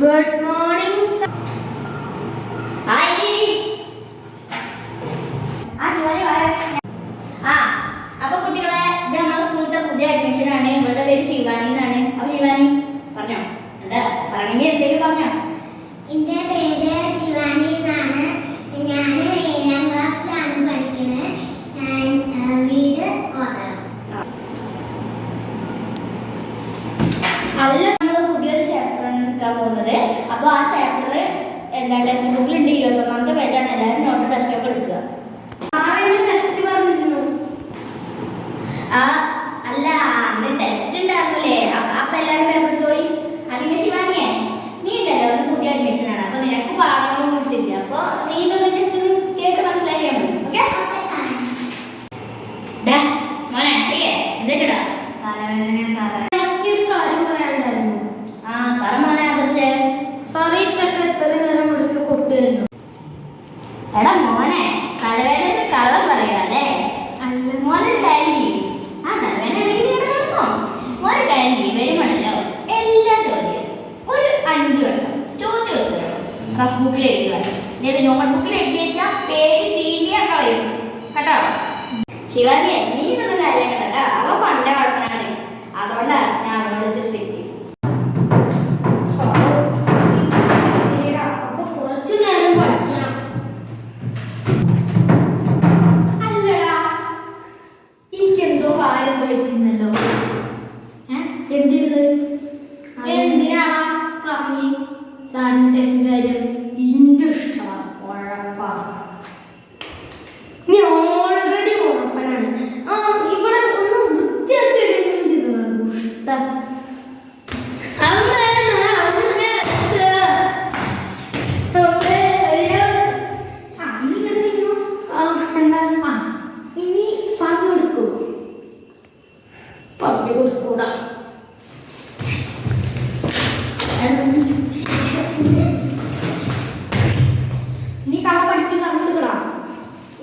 Good morning ആ അപ്പൊ കുട്ടികളെ ഇത് നമ്മളെ സ്കൂളിലത്തെ പുതിയ അഡ്മിഷൻ ആണ്. ഇവളുടെ പേര് ശിവാനി എന്നാണ്. അപ്പൊ ശിവാനി പറഞ്ഞോ? എന്താ പറഞ്ഞോ എടാ മോനെ തലവേദന കള്ളം പറയാതെ അല്ല. മോനെ കാര്യം ആ തലവേദന കിടന്നോ. മോനെ കാര്യം. വരുവാണല്ലോ എല്ലാ ചോദ്യം ഒരു അഞ്ച് വട്ടം ചോദ്യം ഉത്തരം റഫ് ബുക്കിൽ എഴുതി വരാം നോട്ട് ബുക്കിൽ എഴുതി വെച്ചാൽ പേര് ചീന്തിയാ കളയും കേട്ടോ? ശിവാജിയെ വെച്ചിരുന്നല്ലോ. എന്തിരുന്ന് എന്തിനാണ് പറഞ്ഞു? സാറിന് ടെസ്റ്റ് കാര്യം ഇന്റെ ഇഷ്ടമാണ് ഉഴപ്പാ നീ ഓൾറെഡി ഉഴപ്പനാണ് ആ ഇവിടെ ഒന്ന് വൃത്തിയാക്കി എടുക്കുകയും ചെയ്തത് ദുഷ്ടം അമ്മേ, അമ്മേ, അച്ഛാ. അമ്മേ, അയ്യോ. ആ, നീ ഇങ്ങനെ നിൽക്കണോ? ആ, എന്താ? ആ, ഇനി പറഞ്ഞു കൊടുക്കൂ പറഞ്ഞു കൊടുക്കൂടാ ഇനി കഥ പഠിപ്പി പറഞ്ഞു കൊടുക്കടാ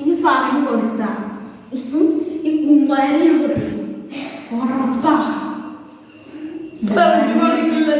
ഇനി പറഞ്ഞു കൊടുത്ത ഈ കുമ്പാരി ഞാൻ കൊടുക്കും ഉറപ്പാ പറഞ്ഞു കൊടുക്കില്ല ചേട്ടാ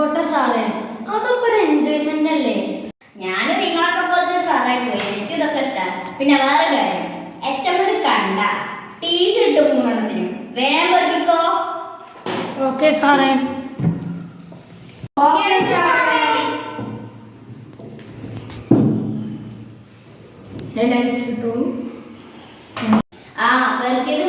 വേദറിക്കോട്ടെ സാറേ. അതൊക്കെ ഒരു എൻജോയ്മെന്റ് അല്ലേ? ഞാൻ നിങ്ങളൊക്കെ പോലത്തെ ഒരു സാറായി പോയി. എനിക്ക് ഇതൊക്കെ ഇഷ്ടമാണ് പിന്നെ വേറെ കാര്യം. എച്ച് എം കണ്ട ടീച്ചർ ഇട്ടു മൂന്നെണ്ണത്തിനും വേഗം പഠിക്കോ ഓക്കെ സാറേ. ഓക്കെ സാറേ. എല്ലാവരും കിട്ടുള്ളൂ ആ പേർക്കിത്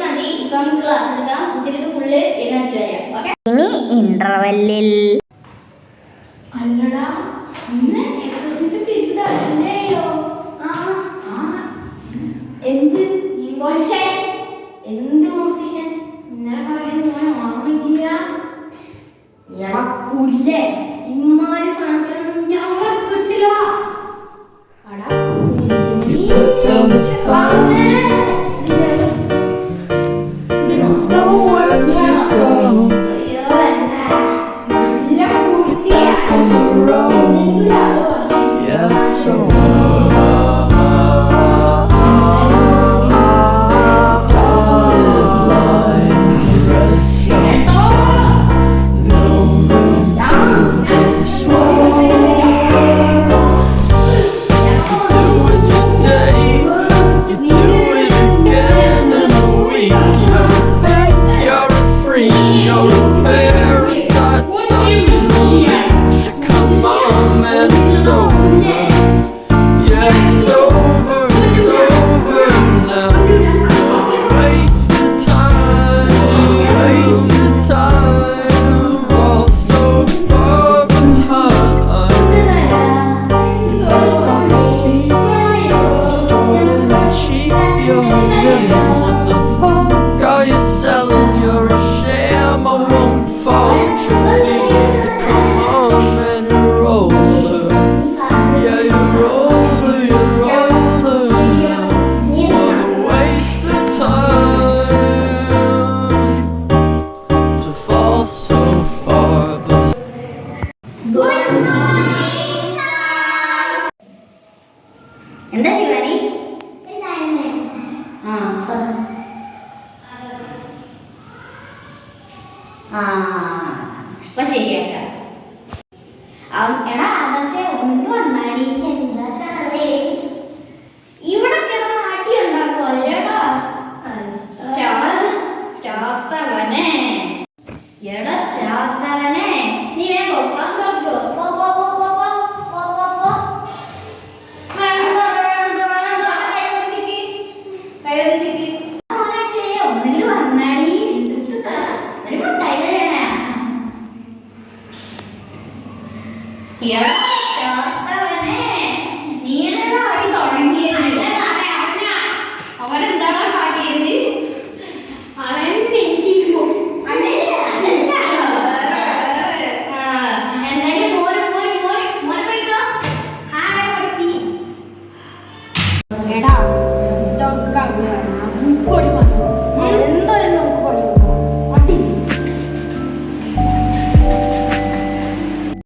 എന്താ ശിവാനി? ആ ആ അപ്പൊ ശരിയാക്കാം. എടാ ആദർശ ഒന്നിട്ട് വന്നാടി. എന്താ ചാറേ ഇവിടെ കിടന്ന് അടി ഉണ്ടാക്കുമല്ലേടാ ചാത്തവനെ. എടാ ചാത്തവനെ. നീ വേഗം ക്ലാസ് നോക്കിയോ